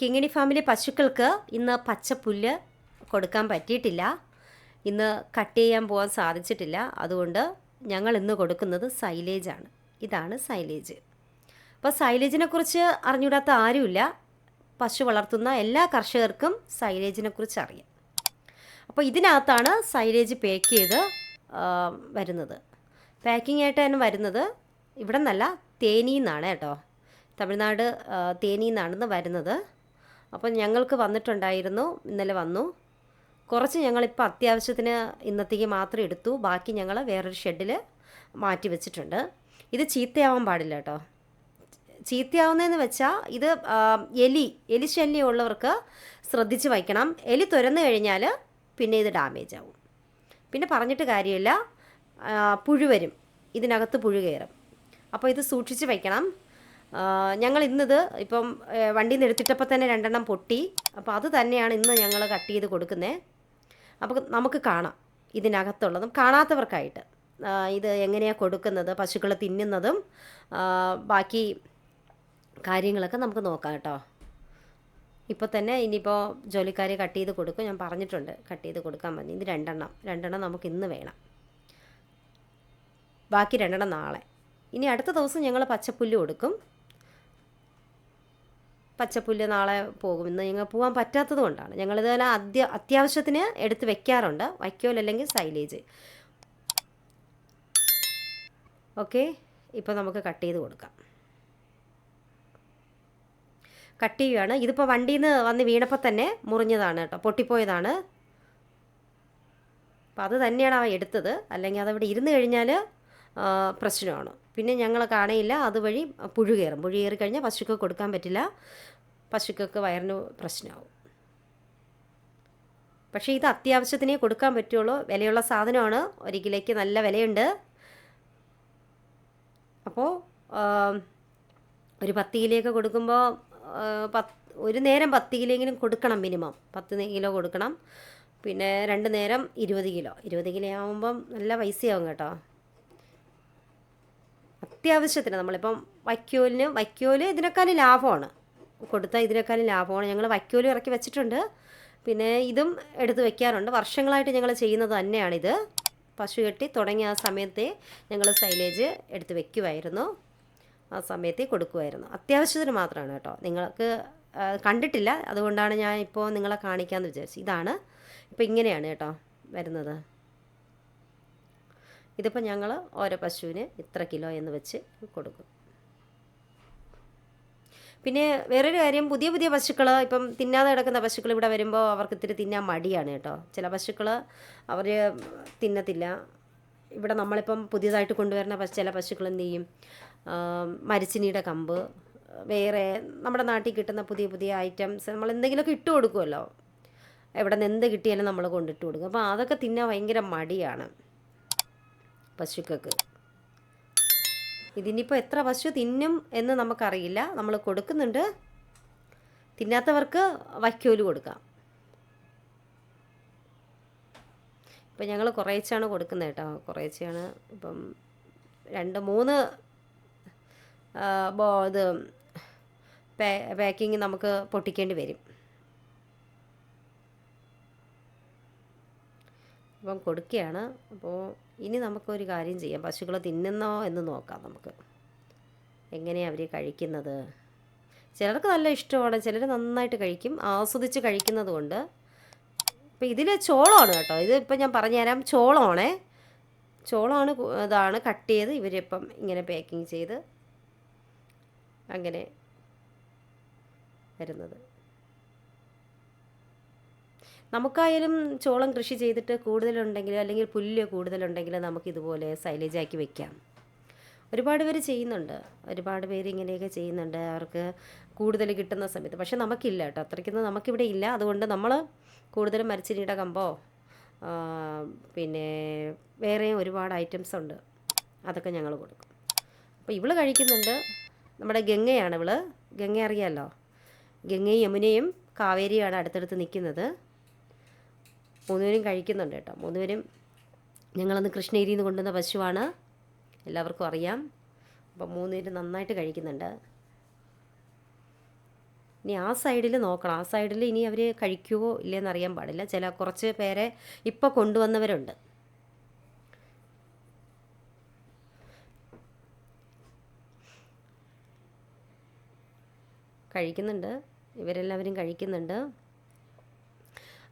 കിങ്ങിണി ഫാമിലെ പശുക്കൾക്ക് ഇന്ന് പച്ചപ്പുല്ല് കൊടുക്കാൻ പറ്റിയിട്ടില്ല. ഇന്ന് കട്ട് ചെയ്യാൻ പോകാൻ സാധിച്ചിട്ടില്ല. അതുകൊണ്ട് ഞങ്ങൾ ഇന്ന് കൊടുക്കുന്നത് സൈലേജാണ് ഇതാണ് സൈലേജ്. അപ്പോൾ സൈലേജിനെ കുറിച്ച് അറിഞ്ഞൂടാത്ത ആരുമില്ല. പശു വളർത്തുന്ന എല്ലാ കർഷകർക്കും സൈലേജിനെ കുറിച്ച് അറിയാം. അപ്പോൾ ഇതിനകത്താണ് സൈലേജ് പാക്ക് ചെയ്ത് വരുന്നത്. പാക്കിംഗ് ആയിട്ടാണ് വരുന്നത് ഇവിടെ നിന്നല്ല തേനിന്നാണ് കേട്ടോ. തമിഴ്നാട് തേനിന്നാണെന്ന് വരുന്നത്. അപ്പോൾ ഞങ്ങൾക്ക് വന്നിട്ടുണ്ടായിരുന്നു ഇന്നലെ വന്നു. കുറച്ച് ഞങ്ങളിപ്പോൾ അത്യാവശ്യത്തിന് ഇന്നത്തേക്ക് മാത്രം എടുത്തു ബാക്കി ഞങ്ങൾ വേറൊരു ഷെഡിൽ മാറ്റി വെച്ചിട്ടുണ്ട്. ഇത് ചീത്തയാവാൻ പാടില്ല കേട്ടോ. ചീത്തയാവുന്നതെന്ന് വെച്ചാൽ ഇത് എലി എലി ശല്യമുള്ളവർക്ക് ശ്രദ്ധിച്ച് വയ്ക്കണം. എലി തുരന്നു കഴിഞ്ഞാൽ പിന്നെ ഇത് ഡാമേജ് ആവും. പിന്നെ പറഞ്ഞിട്ട് കാര്യമില്ല പുഴു വരും. ഇതിനകത്ത് പുഴു കയറും. അപ്പോൾ ഇത് സൂക്ഷിച്ച് വയ്ക്കണം. ഞങ്ങൾ ഇന്നത് ഇപ്പം വണ്ടി എടുത്തിട്ടപ്പോൾ തന്നെ രണ്ടെണ്ണം പൊട്ടി. അപ്പോൾ അത് തന്നെയാണ് ഇന്ന് ഞങ്ങൾ കട്ട് ചെയ്ത് കൊടുക്കുന്നത് അപ്പോൾ നമുക്ക് കാണാം ഇതിനകത്തുള്ളതും കാണാത്തവർക്കായിട്ട്. ഇത് എങ്ങനെയാണ് കൊടുക്കുന്നത് പശുക്കൾ തിന്നുന്നതും ബാക്കി കാര്യങ്ങളൊക്കെ നമുക്ക് നോക്കാം കേട്ടോ. ഇപ്പോൾ തന്നെ ഇനിയിപ്പോൾ ജോലിക്കാരെ കട്ട് ചെയ്ത് കൊടുക്കും. ഞാൻ പറഞ്ഞിട്ടുണ്ട് കട്ട് ചെയ്ത് കൊടുക്കാൻ മതി ഇത് രണ്ടെണ്ണം. രണ്ടെണ്ണം നമുക്ക് ഇന്ന് വേണം. ബാക്കി രണ്ടെണ്ണം നാളെ. ഇനി അടുത്ത ദിവസം ഞങ്ങൾ പച്ചപ്പുല്ല് കൊടുക്കും. പച്ചപ്പുല്ല് നാളെ പോകും. ഇന്ന് ഞങ്ങൾ പോകാൻ പറ്റാത്തത് കൊണ്ടാണ്. ഞങ്ങളിതുപോലെ അത്യ അത്യാവശ്യത്തിന് എടുത്ത് വെക്കാറുണ്ട്. വയ്ക്കോലല്ലെങ്കിൽ സൈലേജ്. ഓക്കെ? ഇപ്പോൾ നമുക്ക് കട്ട് ചെയ്ത് കൊടുക്കാം. കട്ട് ചെയ്യുകയാണ് ഇതിപ്പോൾ വണ്ടിയിൽ നിന്ന് വന്ന് വീണപ്പോൾ തന്നെ മുറിഞ്ഞതാണ് കേട്ടോ. പൊട്ടിപ്പോയതാണ്. അപ്പോൾ അത് തന്നെയാണ് അവ എടുത്തത്. അല്ലെങ്കിൽ അതവിടെ ഇരുന്ന് കഴിഞ്ഞാൽ പ്രശ്നമാണ്. പിന്നെ ഞങ്ങൾ കാണയില്ല. അതുവഴി പുഴു കയറും. പുഴു കയറി കഴിഞ്ഞാൽ പശുക്ക് കൊടുക്കാൻ പറ്റില്ല. പശുക്കൾക്ക് വയറിന് പ്രശ്നമാവും. പക്ഷേ ഇത് അത്യാവശ്യത്തിനേ കൊടുക്കാൻ പറ്റുള്ളൂ. വിലയുള്ള സാധനമാണ്. ഒരു കിലോയ്ക്ക് നല്ല വിലയുണ്ട്. അപ്പോൾ ഒരു പത്ത് കിലോയൊക്കെ കൊടുക്കുമ്പോൾ പത്ത് ഒരു നേരം പത്ത് കിലോയെങ്കിലും കൊടുക്കണം മിനിമം. പത്ത് കിലോ കൊടുക്കണം. പിന്നെ രണ്ട് നേരം ഇരുപത് കിലോ. ഇരുപത് കിലോ ആകുമ്പം നല്ല പൈസയാവും കേട്ടോ. അത്യാവശ്യത്തിന് നമ്മളിപ്പം വൈക്കോലിന് വൈക്കോൽ ഇതിനേക്കാളും ലാഭമാണ്. കൊടുത്താൽ ഇതിനേക്കാളും ലാഭമാണ്. ഞങ്ങൾ വൈക്കോലും ഇറക്കി വെച്ചിട്ടുണ്ട്. പിന്നെ ഇതും എടുത്ത് വെക്കാറുണ്ട്. വർഷങ്ങളായിട്ട് ഞങ്ങൾ ചെയ്യുന്നത് തന്നെയാണിത്. പശു കെട്ടി തുടങ്ങിയ ആ സമയത്തെ ഞങ്ങൾ സൈലേജ് എടുത്ത് വെക്കുമായിരുന്നു ആ സമയത്തെ കൊടുക്കുമായിരുന്നു അത്യാവശ്യത്തിന് മാത്രമാണ് കേട്ടോ. നിങ്ങൾക്ക് കണ്ടിട്ടില്ല. അതുകൊണ്ടാണ് ഞാൻ ഇപ്പോൾ നിങ്ങളെ കാണിക്കാമെന്ന് വിചാരിച്ചത്. ഇതാണ്. ഇപ്പോൾ ഇങ്ങനെയാണ് കേട്ടോ വരുന്നത്. ഇതിപ്പോൾ ഞങ്ങൾ ഓരോ പശുവിന് ഇത്ര കിലോ എന്ന് വെച്ച് കൊടുക്കും. പിന്നെ വേറൊരു കാര്യം പുതിയ പുതിയ പശുക്കൾ ഇപ്പം തിന്നാതെ കിടക്കുന്ന പശുക്കൾ ഇവിടെ വരുമ്പോൾ അവർക്ക് ഇത്തിരി തിന്നാൻ മടിയാണ് കേട്ടോ. ചില പശുക്കൾ അവർ തിന്നത്തില്ല. ഇവിടെ നമ്മളിപ്പം പുതിയതായിട്ട് കൊണ്ടുവരുന്ന ചില പശുക്കൾ എന്ത് ചെയ്യും? മരിച്ചിനിയുടെ കമ്പ് വേറെ നമ്മുടെ നാട്ടിൽ കിട്ടുന്ന പുതിയ പുതിയ ഐറ്റംസ് നമ്മൾ എന്തെങ്കിലുമൊക്കെ ഇട്ട് കൊടുക്കുമല്ലോ. എവിടെ നിന്ന് എന്ത് കിട്ടിയാലും നമ്മൾ കൊണ്ടിട്ട് കൊടുക്കും. അപ്പോൾ അതൊക്കെ തിന്നാൻ ഭയങ്കര മടിയാണ്. പശുക്കൾക്ക്. ഇതിനിപ്പോൾ എത്ര പശു തിന്നും എന്ന് നമുക്കറിയില്ല. നമ്മൾ കൊടുക്കുന്നുണ്ട്. തിന്നാത്തവർക്ക് വൈക്കോൽ കൊടുക്കാം. ഇപ്പം ഞങ്ങൾ കുറേച്ചാണ് കൊടുക്കുന്നത് കേട്ടോ. കുറേച്ചാണ് ഇപ്പം രണ്ട് മൂന്ന് ഇത് പാക്കിങ് നമുക്ക് പൊട്ടിക്കേണ്ടി വരും. അപ്പം കൊടുക്കുകയാണ്. അപ്പോൾ ഇനി നമുക്കൊരു കാര്യം ചെയ്യാം. പശുക്കൾ തിന്നുന്നോ എന്ന് നോക്കാം നമുക്ക്. എങ്ങനെയാണ് അവർ കഴിക്കുന്നത്? ചിലർക്ക് നല്ല ഇഷ്ടമാണ്. ചിലർ നന്നായിട്ട് കഴിക്കും. ആസ്വദിച്ച് കഴിക്കുന്നത് കൊണ്ട്. ഇപ്പം ഇതിൽ ചോളമാണ് കേട്ടോ. ഇത് ഇപ്പം ഞാൻ പറഞ്ഞുതരാം. ചോളമാണേ ചോളമാണ് ഇതാണ് കട്ട് ചെയ്ത് ഇവരിപ്പം ഇങ്ങനെ പാക്കിങ് ചെയ്ത് അങ്ങനെ വരുന്നത്. നമുക്കായാലും ചോളം കൃഷി ചെയ്തിട്ട് കൂടുതലുണ്ടെങ്കിൽ അല്ലെങ്കിൽ പുല്ല് കൂടുതലുണ്ടെങ്കിൽ നമുക്ക് ഇതുപോലെ സൈലേജാക്കി വെക്കാം. ഒരുപാട് പേര് ചെയ്യുന്നുണ്ട്. ഒരുപാട് പേര് ഇങ്ങനെയൊക്കെ ചെയ്യുന്നുണ്ട്. അവർക്ക് കൂടുതൽ കിട്ടുന്ന സമയത്ത്. പക്ഷെ നമുക്കില്ല കേട്ടോ. അത്രയ്ക്കൊന്നും നമുക്കിവിടെ ഇല്ല. അതുകൊണ്ട് നമ്മൾ കൂടുതലും മരച്ചിനിയുടെ കമ്പോ പിന്നെ വേറെയും ഒരുപാട് ഐറ്റംസ് ഉണ്ട്. അതൊക്കെ ഞങ്ങൾ കൊടുക്കും. അപ്പോൾ ഇവൾ കഴിക്കുന്നുണ്ട്. നമ്മുടെ ഗംഗയാണ് ഇവൾ. ഗംഗ അറിയാമല്ലോ ഗംഗയും യമുനയും കാവേരിയാണ് അടുത്തടുത്ത് നിൽക്കുന്നത് മൂന്നുപേരും കഴിക്കുന്നുണ്ട് കേട്ടോ. മൂന്നുപേരും ഞങ്ങളന്ന് കൃഷ്ണഗിരിയിൽ നിന്ന് കൊണ്ടുവന്ന പശുവാണ്. എല്ലാവർക്കും അറിയാം. അപ്പം മൂന്നുപേരും നന്നായിട്ട് കഴിക്കുന്നുണ്ട്. ഇനി ആ സൈഡിൽ നോക്കണം. ആ സൈഡിൽ ഇനി അവർ കഴിക്കുമോ ഇല്ലയെന്ന് അറിയാൻ പാടില്ല. ചില കുറച്ച് പേരെ ഇപ്പോൾ കൊണ്ടുവന്നവരുണ്ട്. കഴിക്കുന്നുണ്ട്. ഇവരെല്ലാവരും കഴിക്കുന്നുണ്ട്.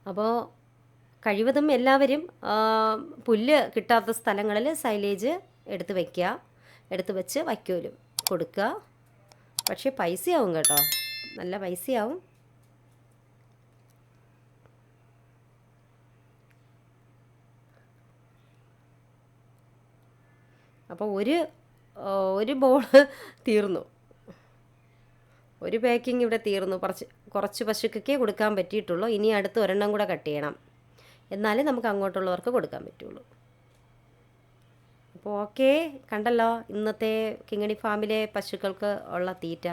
അപ്പോൾ കഴിവതും എല്ലാവരും പുല്ല് കിട്ടാത്ത സ്ഥലങ്ങളിൽ സൈലേജ് എടുത്ത് വയ്ക്കുക എടുത്ത് വെച്ച് വയ്ക്കോലും കൊടുക്കുക. പക്ഷേ പൈസയാവും കേട്ടോ. നല്ല പൈസയാവും. അപ്പോൾ ഒരു ഒരു ബോൾ തീർന്നു. ഒരു പാക്കിംഗ് ഇവിടെ തീർന്നു. കുറച്ച് കുറച്ച് പശുക്കൊക്കെ കൊടുക്കാൻ പറ്റിയിട്ടുള്ളൂ. ഇനി അടുത്ത് ഒരെണ്ണം കൂടെ കട്ട് ചെയ്യണം. എന്നാലേ നമുക്ക് അങ്ങോട്ടുള്ളവർക്ക് കൊടുക്കാൻ പറ്റുള്ളൂ. അപ്പോൾ ഓക്കെ കണ്ടല്ലോ ഇന്നത്തെ കിങ്ങണി ഫാമിലെ പശുക്കൾക്ക് ഉള്ള തീറ്റ.